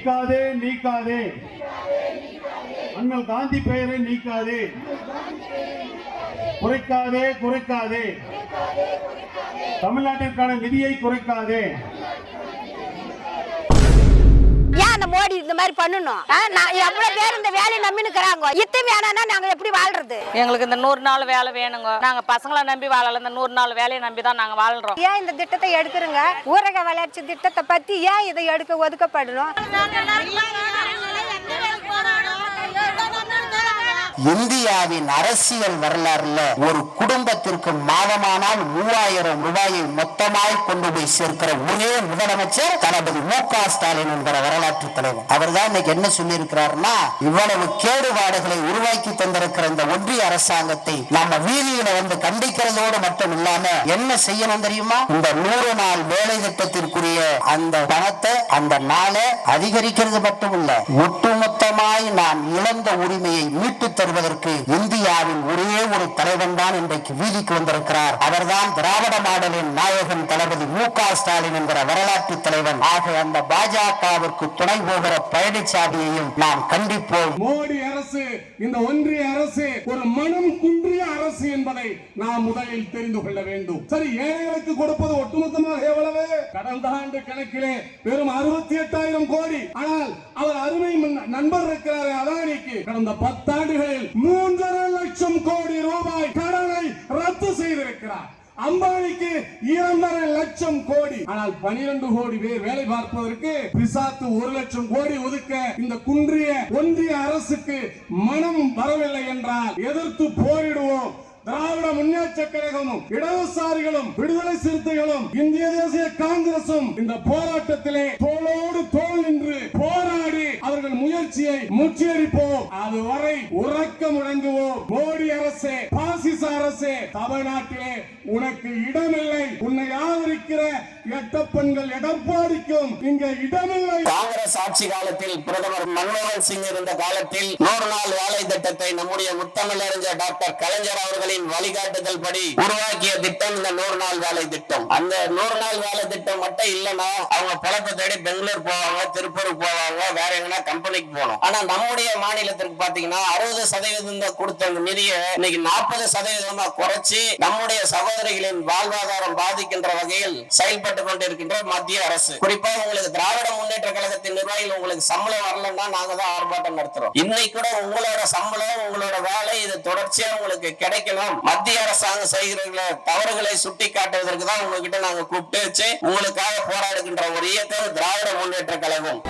நீக்காதே நீக்காதே. அண்ணல் காந்தி பெயரை நீக்காதே. குறைக்காதே குறைக்காதே. தமிழ்நாட்டிற்கான நிதியை குறைக்காதே. மோடி இந்த மாதிரி பண்ணணும். நான் எவ்வளவு பேர் இந்த வேலையை நம்பினுக்கிறாங்க இத்தனை வேணாம்னா நாங்க எப்படி வாழ்றது? எங்களுக்கு இந்த நூறு நாள் வேலை வேணுங்க. நாங்க பசங்களை நம்பி வாழல இந்த நூறு நாள் வேலையை நம்பி தான் நாங்க வாழ்றோம். ஏன் இந்த திட்டத்தை எடுக்கிறோங்க? ஊரக வளர்ச்சி திட்டத்தை பத்தி ஏன் இதை எடுக்க ஒதுக்கப்படணும்? இந்தியாவின் அரசியல் வரலாறுல ஒரு குடும்பத்திற்கு மாதமானால் மூவாயிரம் ரூபாயை மொத்தமாய் கொண்டு போய் சேர்க்கிற ஒரே முதலமைச்சர் தளபதி மு க ஸ்டாலின் என்கிற வரலாற்று தலைவர். அவர் தான் இன்னைக்கு என்ன சொல்லியிருக்கிறாருன்னா இவ்வளவு கேடுபாடுகளை உருவாக்கி தந்திருக்கிற இந்த ஒன்றிய அரசாங்கத்தை நம்ம வீதியில வந்து கண்டிக்கிறதோடு மட்டும் இல்லாம என்ன செய்யணும் தெரியுமா? இந்த நூறு நாள் வேலை திட்டத்திற்குரிய அந்த பணத்தை அந்த நாளை அதிகரிக்கிறது மட்டும் இல்ல மூலமாய் நாம் இழந்த உரிமையை மீட்டு தருவதற்கு இந்தியாவின் ஒரே ஒரு தலைவன் தான் இன்றைக்கு வீதிக்கு வந்திருக்கிறார். அவர்தான் திராவிட மாடலின் நாயகன் தளபதி மு ஸ்டாலின் என்கிற வரலாற்று தலைவன். ஆக அந்த பாஜகவிற்கு துணை போகிற பழனிசாமியையும் நாம் கண்டிப்போம். மோடி அரசு இந்த ஒன்றிய அரசு ஒரு மனம் குன்றிய அரசு என்பதை நாம் முதலில் தெரிந்து கொள்ள வேண்டும். சரி ஏழைகளுக்கு கொடுப்பது ஒட்டுமொத்தமாக எவ்வளவு? கடந்த ஆண்டு கணக்கிலே வெறும் அறுபத்தி எட்டாயிரம் கோடி. ஆனால் நண்பர் இருக்கிறார் அதானிக்கு. கடந்த பத்தாண்டுகளில் மூன்றரை லட்சம் கோடி ரூபாய் கடனை ரத்து செய்திருக்கிறார். அம்பானிக்கு இரண்டரை லட்சம் கோடி. ஆனால் பனிரெண்டு கோடி பேர் வேலை பார்ப்பதற்கு பிசாத்து ஒரு லட்சம் கோடி ஒதுக்க இந்த குன்றிய ஒன்றிய அரசுக்கு மனம் வரவில்லை என்றால் எதிர்த்து போரிடுவோம். திராவிட முன்னேற்ற கழகமும் இடதுசாரிகளும் விடுதலை சிறுத்தைகளும் இந்திய தேசிய காங்கிரசும் இந்த போராட்டத்திலே தோளோடு அவர்கள் முயற்சியை முற்றியடிப்போம். அதுவரை உறக்க முடங்குவோம். மோடி அரசே பாசிச அரசே தமிழ்நாட்டிலே உனக்கு இடமில்லை. உன்னை ஆதரிக்கிற எட்டப்பெண்கள் எடப்பாடிக்கும் இங்க இடமில்லை. காங்கிரஸ் ஆட்சி காலத்தில் பிரதமர் மன்மோகன் சிங் இருந்த காலத்தில் நூறு நாள் வேலை திட்டத்தை நம்முடைய முத்தமிழறிஞர் டாக்டர் கலைஞர் அவர்களின் வழிகாட்டுதல் படி உருவாக்கிய திட்டம் இந்த நூறு நாள் வேலை திட்டம். அந்த நூறு நாள் வேலை திட்டம் மட்டும் இல்லைன்னா அவங்க பழத்தை தேடி பெங்களூர் போவாங்க திருப்பூர் போவாங்க வேற எங்கன்னா கம்பெனிக்கு போனோம் ஆனா நம்முடைய மாநிலத்திற்கு பாத்தீங்கன்னா அறுபது சதவீதம் தான் கொடுத்த அந்த நிதியை இன்னைக்கு நாற்பது சதவீதமா குறைச்சு நம்முடைய சகோதரிகளின் வாழ்வாதாரம் பாதிக்கின்ற வகையில் செயல்பட்டு கொண்டிருக்கின்ற மத்திய அரசு. குறிப்பா உங்களுக்கு திராவிட முன்னேற்ற கழகத்தின் நிர்வாகிகள் உங்களுக்கு சம்பளம் வரலன்னா நாங்க தான் ஆர்ப்பாட்டம் நடத்துறோம். இன்னைக்கு கூட உங்களோட சம்பளம் உங்களோட வேலை இது தொடர்ச்சியா உங்களுக்கு கிடைக்கணும் மத்திய அரசாங்கம் செய்கிற தவறுகளை சுட்டி காட்டுவதற்கு தான் உங்ககிட்ட நாங்க கூப்பிட்டு வச்சு உங்களுக்காக போராடுகின்ற ஒரு இயக்கம் திராவிட முன்னேற்ற கழகம்.